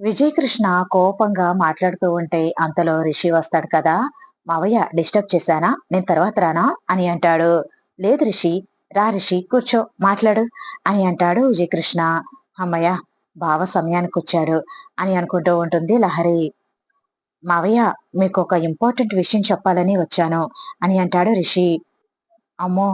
విజయకృష్ణ కోపంగా మాట్లాడుతూ ఉంటే అంతలో రిషి వస్తాడు కదా? మావయ్య డిస్టర్బ్ చేశానా? నేను తర్వాత రానా? అని అంటాడు. లేదు రిషి రా రిషి కూర్చో మాట్లాడు అని అంటాడు విజయకృష్ణ. అమ్మయ్య బావ సమయానికి వచ్చాడు అని అనుకుంటూ ఉంటుంది లహరి. మావయ్య మీకు ఒక ఇంపార్టెంట్ విషయం చెప్పాలని వచ్చాను అని అంటాడు రిషి. అమ్మో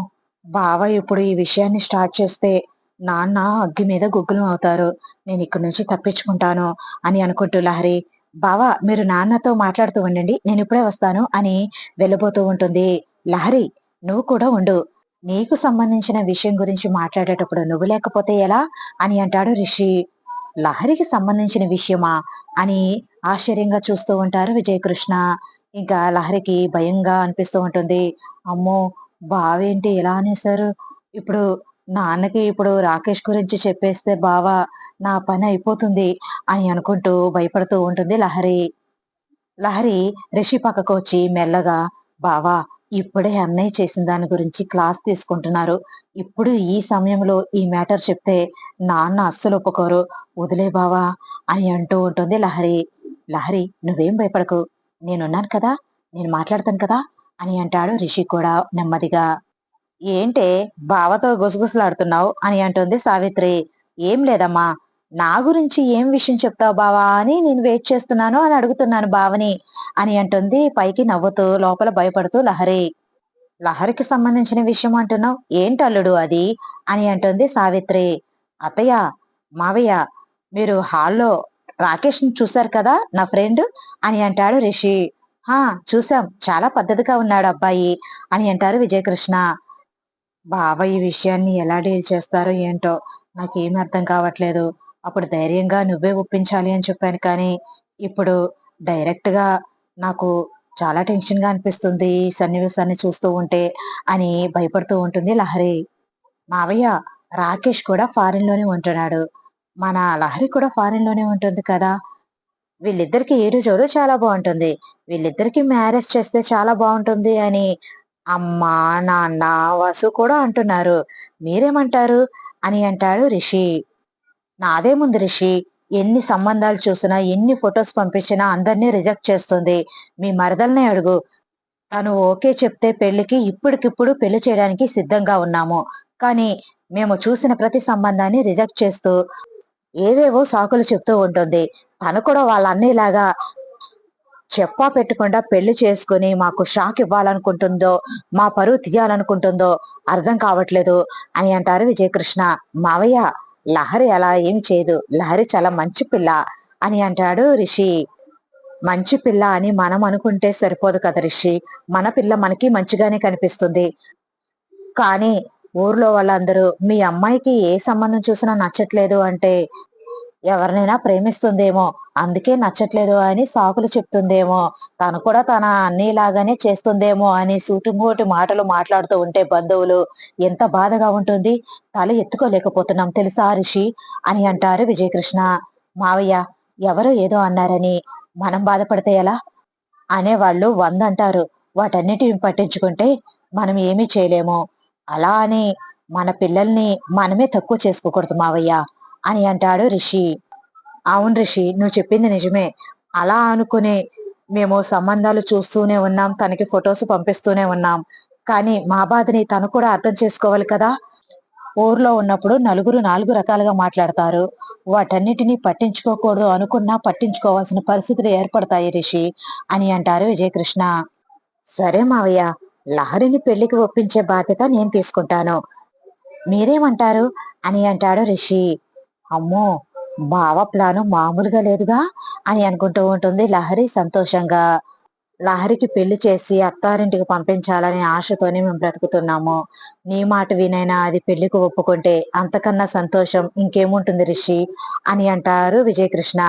బావ ఇప్పుడు ఈ విషయాన్ని స్టార్ట్ చేస్తే నాన్న అగ్గి మీద గుగ్గులం అవుతారు. నేను ఇక్కడి నుంచి తప్పించుకుంటాను అని అనుకుంటూ లహరి బావా మీరు నాన్నతో మాట్లాడుతూ ఉండండి. నేను ఇప్పుడే వస్తాను అని వెళ్ళబోతూ ఉంటుంది. లహరి నువ్వు కూడా ఉండు. నీకు సంబంధించిన విషయం గురించి మాట్లాడేటప్పుడు నువ్వు లేకపోతే ఎలా? అని అంటాడు రిషి. లహరికి సంబంధించిన విషయమా? అని ఆశ్చర్యంగా చూస్తూ ఉంటారు విజయకృష్ణ. ఇంకా లహరికి భయంగా అనిపిస్తూ ఉంటుంది. అమ్మో బావేంటి? ఎలా అనేసారు ఇప్పుడు నాన్నకి ఇప్పుడు రాకేష్ గురించి చెప్పేస్తే బావా నా పని అయిపోతుంది అని అనుకుంటూ భయపడుతూ ఉంటుంది లహరి. లహరి రిషి పక్కకు వచ్చి మెల్లగా బావా ఇప్పుడే అన్నయ్య చేసిన దాని గురించి క్లాస్ తీసుకుంటున్నారు. ఇప్పుడు ఈ సమయంలో ఈ మ్యాటర్ చెప్తే నాన్న అస్సలు ఒప్పుకోరు. వదిలే బావా అని అంటూ ఉంటుంది లహరి. లహరి నువ్వేం భయపడకు. నేనున్నాను కదా నేను మాట్లాడతాను కదా అని అంటాడు రిషి కూడా నెమ్మదిగా. ఏంటే బావతో గుసగుసలాడుతున్నావు అని అంటుంది సావిత్రి. ఏం లేదమ్మా నా గురించి ఏం విషయం చెప్తావు బావా అని నేను వెయిట్ చేస్తున్నాను అని అడుగుతున్నాను బావని అని అంటుంది పైకి నవ్వుతూ లోపల భయపడుతూ లహరి. లహరికి సంబంధించిన విషయం అంటున్నావు? ఏంటల్లుడు అది? అని అంటుంది సావిత్రి. అత్తయ్య మావయ్య మీరు హాల్లో రాకేష్ని చూశారు కదా నా ఫ్రెండ్? అని అంటాడు రిషి. హా చూసాం చాలా పద్ధతిగా ఉన్నాడు అబ్బాయి అని అంటారు విజయకృష్ణ. బావ ఈ విషయాన్ని ఎలా డీల్ చేస్తారో ఏంటో నాకేమీ అర్థం కావట్లేదు. అప్పుడు ధైర్యంగా నువ్వే ఒప్పించాలి అని చెప్పాను కానీ ఇప్పుడు డైరెక్ట్గా నాకు చాలా టెన్షన్గా అనిపిస్తుంది ఈ సన్నివేశాన్ని చూస్తూ ఉంటే అని భయపడుతూ ఉంటుంది లహరి. మావయ్య రాకేష్ కూడా ఫారిన్లోనే ఉంటున్నాడు. మన లహరి కూడా ఫారిన్లోనే ఉంటుంది కదా. వీళ్ళిద్దరికి ఏడు జోడు చాలా బాగుంటుంది. వీళ్ళిద్దరికి మ్యారేజ్ చేస్తే చాలా బాగుంటుంది అని అమ్మ నాన్న వసు కూడా అంటున్నారు. మీరేమంటారు? అని అంటాడు రిషి. నాదేముంది రిషి. ఎన్ని సంబంధాలు చూసినా ఎన్ని ఫొటోస్ పంపించినా అందరినీ రిజెక్ట్ చేస్తుంది. మీ మరదల్నే అడుగు. తను ఓకే చెప్తే పెళ్ళికి ఇప్పటికిప్పుడు పెళ్ళి చేయడానికి సిద్ధంగా ఉన్నాము. కానీ మేము చూసిన ప్రతి సంబంధాన్ని రిజెక్ట్ చేస్తూ ఏవేవో సాకులు చెప్తూ ఉంటుంది. తను కూడా వాళ్ళ అన్నీలాగా చెప్పా పెట్టకుండా పెళ్ళి చేసుకుని మాకు షాక్ ఇవ్వాలనుకుంటుందో మా పరువు తీయాలనుకుంటుందో అర్థం కావట్లేదు అని అంటారు విజయకృష్ణ. మావయ్య లహరి అలా ఏం చేయదు. లహరి చాలా మంచి పిల్ల అని అంటాడు రిషి. మంచి పిల్ల అని మనం అనుకుంటే సరిపోదు కదా రిషి. మన పిల్ల మనకి మంచిగానే కనిపిస్తుంది. కానీ ఊర్లో వాళ్ళందరూ మీ అమ్మాయికి ఏ సంబంధం చూసినా నచ్చట్లేదు అంటే ఎవరినైనా ప్రేమిస్తుందేమో అందుకే నచ్చట్లేదు అని సాకులు చెప్తుందేమో తను కూడా తన అన్నిలాగానే చేస్తుందేమో అని సూటుమూటి మాటలు మాట్లాడుతూ ఉంటే బంధువులు ఎంత బాధగా ఉంటుంది తల ఎత్తుకోలేకపోతున్నాం తెలుసా రిషి? అని అంటారు విజయకృష్ణ. మావయ్య ఎవరో ఏదో అన్నారని మనం బాధపడితే ఎలా? అనేవాళ్ళు వంద అంటారు వాటన్నిటిని పట్టించుకుంటే మనం ఏమీ చేయలేము. అలా అని మన పిల్లల్ని మనమే తక్కువ చేసుకోకూడదు మావయ్య. అని అంటాడు రిషి. అవును రిషి నువ్వు చెప్పింది నిజమే. అలా అనుకుని మేము సంబంధాలు చూస్తూనే ఉన్నాం తనకి ఫొటోస్ పంపిస్తూనే ఉన్నాం. కానీ మా బాధని తను కూడా అర్థం చేసుకోవాలి కదా? ఊర్లో ఉన్నప్పుడు నలుగురు నాలుగు రకాలుగా మాట్లాడతారు. వాటన్నిటినీ పట్టించుకోకూడదు అనుకున్నా పట్టించుకోవాల్సిన పరిస్థితులు ఏర్పడతాయి రిషి అని అంటారు విజయకృష్ణ. సరే మావయ్య లహరిని పెళ్ళికి ఒప్పించే బాధ్యత నేను తీసుకుంటాను. మీరేమంటారు? అని అంటాడు రిషి. అమ్మో బావ ప్లాను మామూలుగా లేదుగా అని అనుకుంటూ ఉంటుంది లహరి సంతోషంగా. లహరికి పెళ్ళి చేసి అత్తారింటికి పంపించాలనే ఆశతోనే మేము బ్రతుకుతున్నాము. నీ మాట వినైనా అది పెళ్ళికి ఒప్పుకుంటే అంతకన్నా సంతోషం ఇంకేముంటుంది రిషి అని అంటారు విజయకృష్ణ.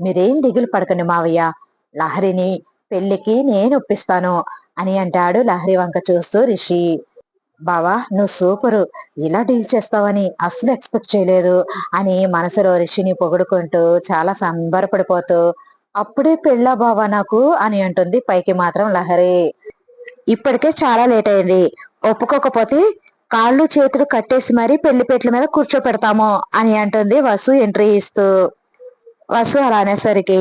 మీరేం దిగులు పడకండి మావయ్య. లహరిని పెళ్ళికి నేను ఒప్పిస్తాను అని అంటాడు లహరి వంక చూస్తూ రిషి. బావా నువ్వు సూపరు. ఇలా డీల్ చేస్తావని అస్సలు ఎక్స్పెక్ట్ చేయలేదు అని మనసులో రిషిని పొగుడుకుంటూ చాలా సంబరపడిపోతూ అప్పుడే పెళ్ళా బావా నాకు అని అంటుంది పైకి మాత్రం లహరి. ఇప్పటికే చాలా లేట్ అయింది. ఒప్పుకోకపోతే కాళ్ళు చేతులు కట్టేసి మరీ పెళ్ళి పెట్ల మీద కూర్చోపెడతాము అని అంటుంది వసు ఎంట్రీ ఇస్తూ. వసు అలా అనేసరికి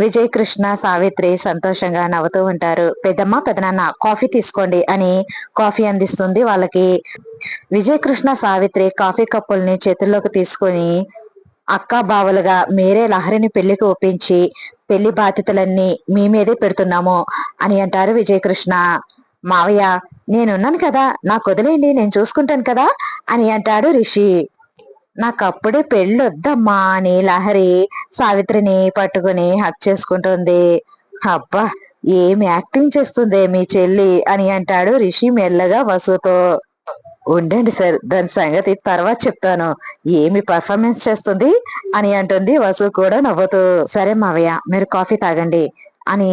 విజయ్ కృష్ణ సావిత్రి సంతోషంగా నవ్వుతూ ఉంటారు. పెద్దమ్మ పెదనాన్న కాఫీ తీసుకోండి అని కాఫీ అందిస్తుంది వాళ్ళకి. విజయ్ కృష్ణ సావిత్రి కాఫీ కప్పుల్ని చేతుల్లోకి తీసుకొని అక్క బావలుగా మీరే లహరిని పెళ్ళికి ఒప్పించి పెళ్ళి బాధ్యతలన్నీ మీ మీదే పెడుతున్నాము అని అంటారు విజయ్ కృష్ణ మావయ్య నేనున్నాను కదా నాకు వదిలేయండి నేను చూసుకుంటాను కదా అని అంటాడు రిషి. నాకు అప్పుడే పెళ్ళొద్దమ్మా అని లహరి సావిత్రిని పట్టుకుని హక్ చేసుకుంటుంది. అబ్బా ఏం యాక్టింగ్ చేస్తుంది మీ చెల్లి అని అంటాడు రిషి మెల్లగా వసుతో. ఉండండి సార్ దాని సంగతి తర్వాత చెప్తాను. ఏమి పర్ఫార్మెన్స్ చేస్తుంది అని అంటుంది వసు కూడా నవ్వుతూ. సరే మావయ్య మీరు కాఫీ తాగండి అని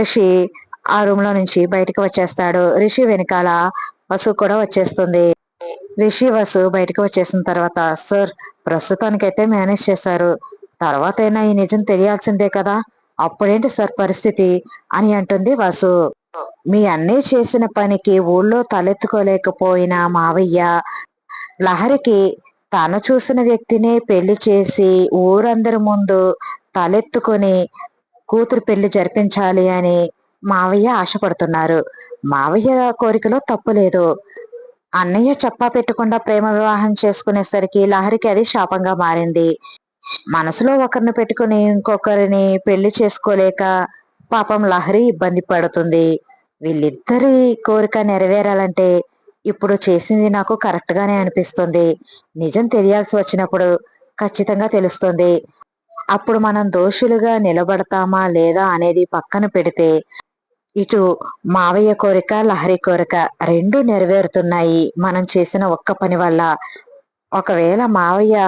రిషి ఆ రూమ్లో నుంచి బయటకు వచ్చేస్తాడు. రిషి వెనకాల వసు కూడా వచ్చేస్తుంది. రిషి వసు బయటకు వచ్చేసిన తర్వాత సార్ ప్రస్తుతానికైతే మేనేజ్ చేశారు. తర్వాత అయినా ఈ నిజం తెలియాల్సిందే కదా. అప్పుడేంటి సార్ పరిస్థితి? అని అంటుంది వసు. మీ అన్నయ్య చేసిన పనికి ఊళ్ళో తలెత్తుకోలేకపోయిన మావయ్య లహరికి తను చూసిన వ్యక్తినే పెళ్ళి చేసి ఊరందరి ముందు తలెత్తుకొని కూతురు పెళ్ళి జరిపించాలి అని మావయ్య ఆశపడుతున్నారు. మావయ్య కోరికలో తప్పు లేదు. అన్నయ్య చెప్పా పెట్టకుండా ప్రేమ వివాహం చేసుకునేసరికి లహరికి అది శాపంగా మారింది. మనసులో ఒకరిని పెట్టుకుని ఇంకొకరిని పెళ్ళి చేసుకోలేక పాపం లహరి ఇబ్బంది పడుతుంది. వీళ్ళిద్దరి కోరిక నెరవేరాలంటే ఇప్పుడు చేసింది నాకు కరెక్ట్ గానే అనిపిస్తుంది. నిజం తెలియాల్సి వచ్చినప్పుడు ఖచ్చితంగా తెలుస్తుంది. అప్పుడు మనం దోషులుగా నిలబడతామా లేదా అనేది పక్కన పెడితే ఇటు మావయ్య కోరిక లహరి కోరిక రెండు నెరవేరుతున్నాయి. మనం చేసిన ఒక్క పని వల్ల. ఒకవేళ మావయ్య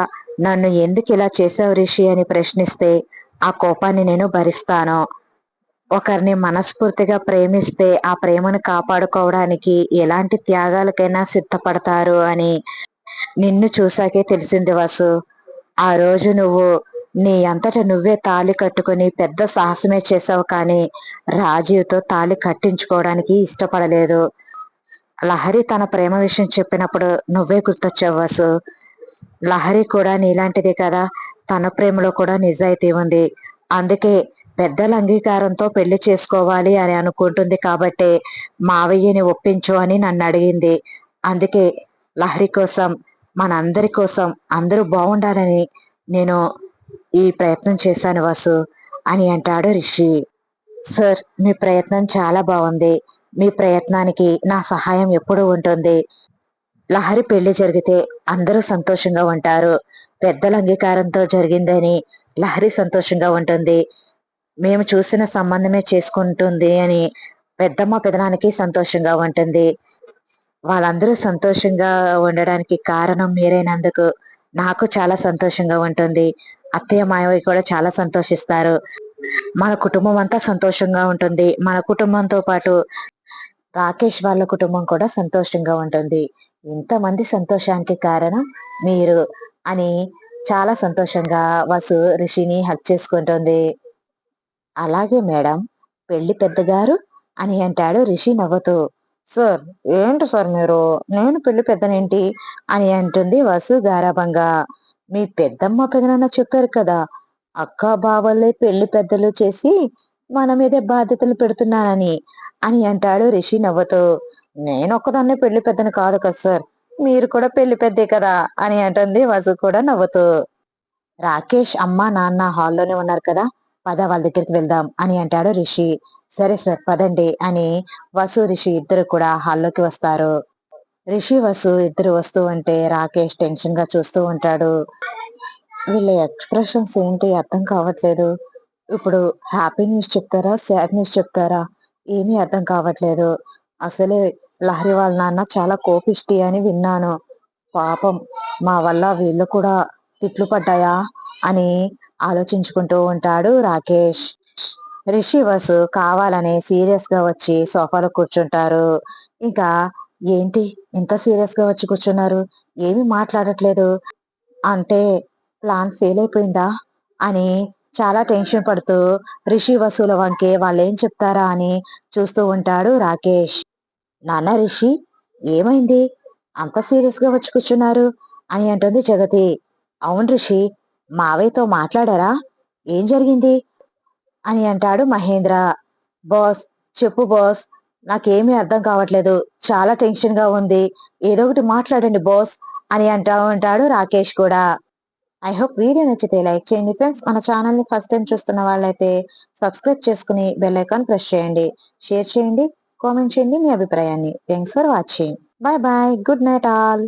నన్ను ఎందుకు ఇలా చేసావు రిషి అని ప్రశ్నిస్తే ఆ కోపాన్ని నేను భరిస్తాను. ఒకరిని మనస్ఫూర్తిగా ప్రేమిస్తే ఆ ప్రేమను కాపాడుకోవడానికి ఎలాంటి త్యాగాలకైనా సిద్ధపడతారు అని నిన్ను చూసాకే తెలిసింది వసు. ఆ రోజు నువ్వు నీ అంతట నువ్వే తాళి కట్టుకుని పెద్ద సాహసమే చేసావు కానీ రాజీవ్తో తాళి కట్టించుకోవడానికి ఇష్టపడలేదు. లహరి తన ప్రేమ విషయం చెప్పినప్పుడు నువ్వే గుర్తొచ్చావు వసు. లహరి కూడా నీలాంటిదే కదా తన ప్రేమలో కూడా నిజాయితీ ఉంది. అందుకే పెద్దల అంగీకారంతో పెళ్ళి చేసుకోవాలి అని అనుకుంటుంది కాబట్టి మావయ్యని ఒప్పించు అని నన్ను అడిగింది. అందుకే లహరి కోసం మనందరి కోసం అందరూ బాగుండాలని నేను ఈ ప్రయత్నం చేశాను వాసు అని అంటాడు రిషి. సార్ మీ ప్రయత్నం చాలా బాగుంది మీ ప్రయత్నానికి నా సహాయం ఎప్పుడూ ఉంటుంది. లహరి పెళ్ళి జరిగితే అందరూ సంతోషంగా ఉంటారు. పెద్దల అంగీకారంతో జరిగిందని లహరి సంతోషంగా ఉంటుంది. మేము చూసిన సంబంధమే చేసుకుంటుంది అని పెద్దమ్మ పెదనానికి సంతోషంగా ఉంటుంది. వాళ్ళందరూ సంతోషంగా ఉండడానికి కారణం మీరైనందుకు నాకు చాలా సంతోషంగా ఉంటుంది. అత్తయ్య మాయవి కూడా చాలా సంతోషిస్తారు. మన కుటుంబం అంతా సంతోషంగా ఉంటుంది. మన కుటుంబంతో పాటు రాకేష్ వాళ్ళ కుటుంబం కూడా సంతోషంగా ఉంటుంది. ఇంతమంది సంతోషానికి కారణం మీరు అని చాలా సంతోషంగా వసు రిషిని హక్ చేసుకుంటుంది. అలాగే మేడం పెళ్ళి పెద్దగారు అని అంటాడు రిషి నవ్వుతూ. సార్ ఏంటి సార్ మీరు? నేను పెళ్ళి పెద్దనేంటి? అని అంటుంది వసు గారాభంగా. మీ పెద్దమ్మ పెదనాన్న చెప్పారు కదా అక్క బావలే పెళ్ళి పెద్దలు చేసి మన మీదే బాధ్యతలు పెడుతున్నానని అని అంటాడు రిషి నవ్వుతూ. నేను ఒక్కదాన్నే పెళ్ళి పెద్దను కాదు కదా సార్ మీరు కూడా పెళ్ళి పెద్దే కదా అని అంటుంది వసు కూడా నవ్వుతూ. రాకేష్ అమ్మ నాన్న హాల్లోనే ఉన్నారు కదా పద వాళ్ళ దగ్గరికి వెళ్దాం అని అంటాడు రిషి. సరే సార్ పదండి అని వసు రిషి ఇద్దరు కూడా హాల్లోకి వస్తారు. రిషి వసు ఇద్దరు వస్తూ ఉంటే రాకేష్ టెన్షన్గా చూస్తూ ఉంటాడు. వీళ్ళ ఎక్స్ప్రెషన్స్ ఏంటి అర్థం కావట్లేదు. ఇప్పుడు హ్యాపీ న్యూస్ చెప్తారా? సాడ్ న్యూస్ చెప్తారా? ఏమీ అర్థం కావట్లేదు. అసలే లహరి వాళ్ళ నాన్న చాలా కోపిష్టి అని విన్నాను. పాపం మా వల్ల వీళ్ళు కూడా తిట్లు పడ్డాయా అని ఆలోచించుకుంటూ ఉంటాడు రాకేష్. రిషి వసు కావాలని సీరియస్గా వచ్చి సోఫాలో కూర్చుంటారు. ఇంకా ఏంటి ఇంత సీరియస్గా వచ్చి కూర్చున్నారు? ఏమీ మాట్లాడట్లేదు. అంటే ప్లాన్ ఫెయిల్ అయిపోయిందా? అని చాలా టెన్షన్ పడుతూ రిషి వసూల వంకే వాళ్ళు ఏం చెప్తారా అని చూస్తూ ఉంటాడు రాకేష్. నాన్న రిషి ఏమైంది? అంత సీరియస్గా వచ్చి కూర్చున్నారు? అని అంటుంది జగతి. అవును రిషి మావయ్యతో మాట్లాడారా? ఏం జరిగింది? అని అంటాడు మహేంద్ర. బాస్ చెప్పు బాస్ నాకేమీ అర్థం కావట్లేదు. చాలా టెన్షన్గా ఉంది. ఏదో ఒకటి మాట్లాడండి బాస్ అని అంటా ఉంటాడు రాకేష్ కూడా. ఐ హోప్ వీడియో నచ్చితే లైక్ చేయండి ఫ్రెండ్స్. మన ఛానల్ని ఫస్ట్ టైం చూస్తున్న వాళ్ళైతే సబ్స్క్రైబ్ చేసుకుని బెల్ ఐకాన్ ప్రెస్ చేయండి. షేర్ చేయండి కామెంట్ చేయండి మీ అభిప్రాయాన్ని. Thanks for watching. Bye bye. Good night all.